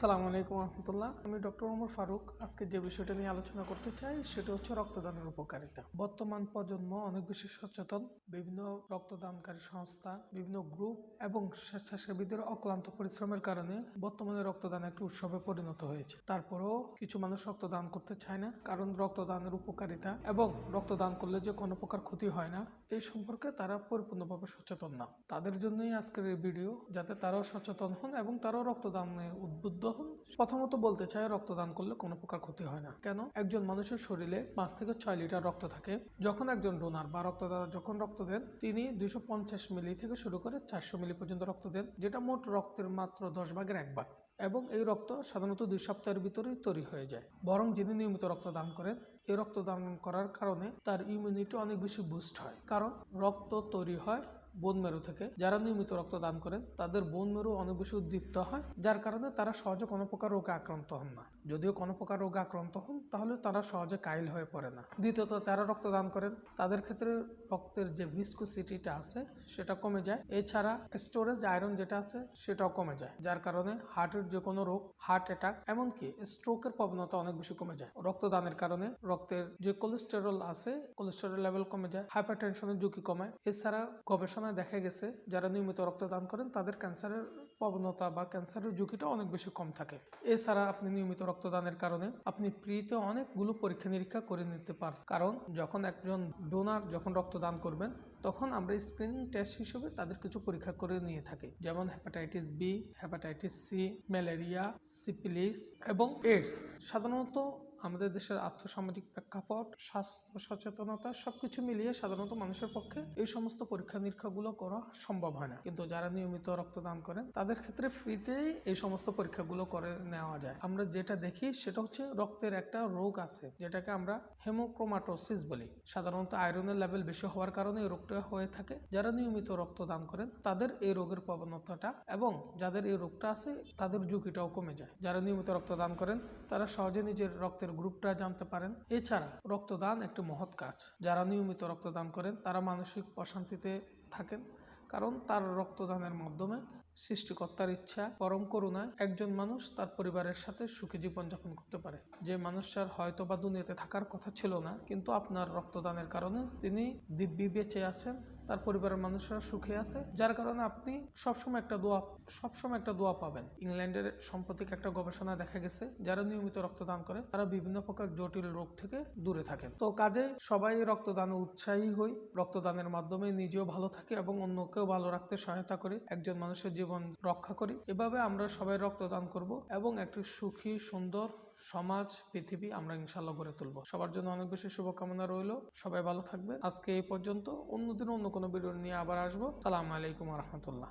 সালাম আলাইকুম রহমতুল্লাহ। আমি ডক্টর ওমর ফারুক। আজকে যে বিষয়টা নিয়ে আলোচনা করতে চাই সেটা হচ্ছে রক্তদানের উপকারিতা। বর্তমান প্রজন্ম অনেক বেশি সচেতন। বিভিন্ন রক্তদানকারী সংস্থা, বিভিন্ন গ্রুপ এবং স্বেচ্ছাসেবীদের অক্লান্ত পরিশ্রমের কারণে বর্তমানে রক্তদান একটি উৎসবে পরিণত হয়েছে। তারপরেও কিছু মানুষ রক্তদান করতে চায় না। কারণ রক্তদানের উপকারিতা এবং রক্তদান করলে যে কোনো প্রকার ক্ষতি হয় না, এই সম্পর্কে তারা পরিপূর্ণভাবে সচেতন না। তাদের জন্যই আজকের এই ভিডিও, যাতে তারাও সচেতন হন এবং তারাও রক্তদানে উদ্বুদ্ধ হন প্রথমত বলতে চাই, রক্তদান করলে কোনো প্রকার ক্ষতি হয় না। কেন? একজন মানুষের শরীরে পাঁচ থেকে ছয় লিটার রক্ত থাকে। যখন একজন ডোনার বা রক্তদাতা যখন রক্ত দেন, তিনি দুইশো পঞ্চাশ মিলি থেকে শুরু করে চারশো মিলি পর্যন্ত রক্ত দেন, যেটা মোট রক্তের মাত্র দশ ভাগের এক ভাগ। এবং এই রক্ত সাধারণত দুই সপ্তাহের ভিতরেই তৈরি হয়ে যায়। বরং যিনি নিয়মিত রক্ত দান করেন, এই রক্ত দান করার কারণে তার ইমিউনিটি অনেক বেশি বুস্ট হয়। কারণ রক্ত তৈরি হয় বোন মেরু থেকে। যারা নিয়মিত রক্ত দান করেন, তাদের বোন মেরু অনেক বেশি উদ্দীপ্ত হয়, যার কারণে তারা সহজে কোনো প্রকার রোগে আক্রান্ত হন না। যদিও কোনো প্রকার রোগে আক্রান্ত হন, তাহলে তারা সহজে কাইল হয়ে পড়ে না। দ্বিতীয়ত, যারা রক্ত দান করেন, তাদের ক্ষেত্রে রক্তের যে ভিসকোসিটিটা আছে, সেটা কমে যায়। এছাড়া স্টোরেজ আয়রন যেটা আছে, সেটাও কমে যায়, যার কারণে হার্টের যে কোনো রোগ, হার্ট অ্যাটাক, এমনকি স্ট্রোকের প্রবণতা অনেক বেশি কমে যায়। রক্তদানের কারণে রক্তের যে কোলেস্টেরল আছে, কোলেস্টেরল লেভেল কমে যায় হাইপার টেনশনের ঝুঁকি কমায়। এছাড়া গবেষণায় দেখা গেছে, যারা নিয়মিত রক্তদান করেন, তাদের ক্যান্সারের প্রবণতা বা ক্যান্সারের ঝুঁকিটা অনেক বেশি কম থাকে। এছাড়া আপনি নিয়মিত রক্তদানের কারণে আপনি ফ্রিতে অনেকগুলো পরীক্ষা নিরীক্ষা করে নিতে পারেন কারণ যখন একজন ডোনার যখন রক্তদান করবেন, তখন আমরা স্ক্রিনিং টেস্ট হিসেবে তাদের কিছু পরীক্ষা করে নিয়ে থাকি, যেমন hepatitis B hepatitis C, malaria syphilis এবং এইডস। সাধারণত আমাদের দেশের আর্থসামাজিক প্রেক্ষাপট, স্বাস্থ্য সচেতনতা সবকিছু মিলিয়ে সাধারণত মানুষের পক্ষে এই সমস্ত পরীক্ষা নিরীক্ষাগুলো করা সম্ভব হয় না। কিন্তু যারা নিয়মিত রক্তদান করেন, তাদের ক্ষেত্রে ফ্রিতেই এই সমস্ত পরীক্ষাগুলো করে নেওয়া যায়। আমরা যেটা দেখি, সেটা হচ্ছে রক্তের একটা রোগ আছে, যেটাকে আমরা হেমোক্রোমাটোসিস বলি। সাধারণত আয়রনের লেভেল বেশি হওয়ার কারণে এই রোগটা হয়ে থাকে। যারা নিয়মিত রক্তদান করেন, তাদের এই রোগের প্রবণতাটা এবং যাদের এই রোগটা আছে, তাদের ঝুঁকিটাও কমে যায়। যারা নিয়মিত রক্তদান করেন, তারা সহজে নিজের রক্তের গ্রুপটা জানতে পারেন। এছাড়া রক্তদান একটি মহৎ কাজ। যারা নিয়মিত রক্তদান করেন, তারা মানসিক প্রশান্তিতে থাকেন। কারণ তার রক্তদানের মাধ্যমে সৃষ্টিকর্তার ইচ্ছা, পরম করুণায় একজন মানুষ তার পরিবারের সাথে সুখী জীবনযাপন করতে পারে। যে মানুষটার হয়তো বা দুনিয়াতে থাকার কথা ছিল না, কিন্তু আপনার রক্তদানের কারণে তিনি দিব্যি বেঁচে আছেন, তার পরিবারের মানুষরা সুখে আছে, যার কারণে আপনি সবসময় একটা দোয়া, সবসময় একটা দোয়া পাবেন। ইংল্যান্ডের সম্প্রতিক একটা গবেষণা দেখা গেছে, যারা নিয়মিত রক্তদান করে, তারা বিভিন্ন প্রকার জটিল রোগ থেকে দূরে থাকেন। তো কাজে সবাই রক্তদানে উৎসাহী হই, রক্তদানের মাধ্যমে নিজেও ভালো থাকে এবং অন্যকেও ভালো রাখতে সহায়তা করে। একজন মানুষের জীবন রক্ষা করি। এভাবে আমরা সবাই রক্তদান করব এবং একটি সুখী, সুন্দর সমাজ, পৃথিবী আমরা ইনশাল্লাহ গড়ে তুলব। সবার জন্য অনেক বেশি শুভকামনা রইল। সবাই ভালো থাকবে আজকে এই পর্যন্ত। অন্যদিন অন্য কোনো ভিডিও নিয়ে আবার আসব। সালাম আলাইকুম রহমতুল্লাহ।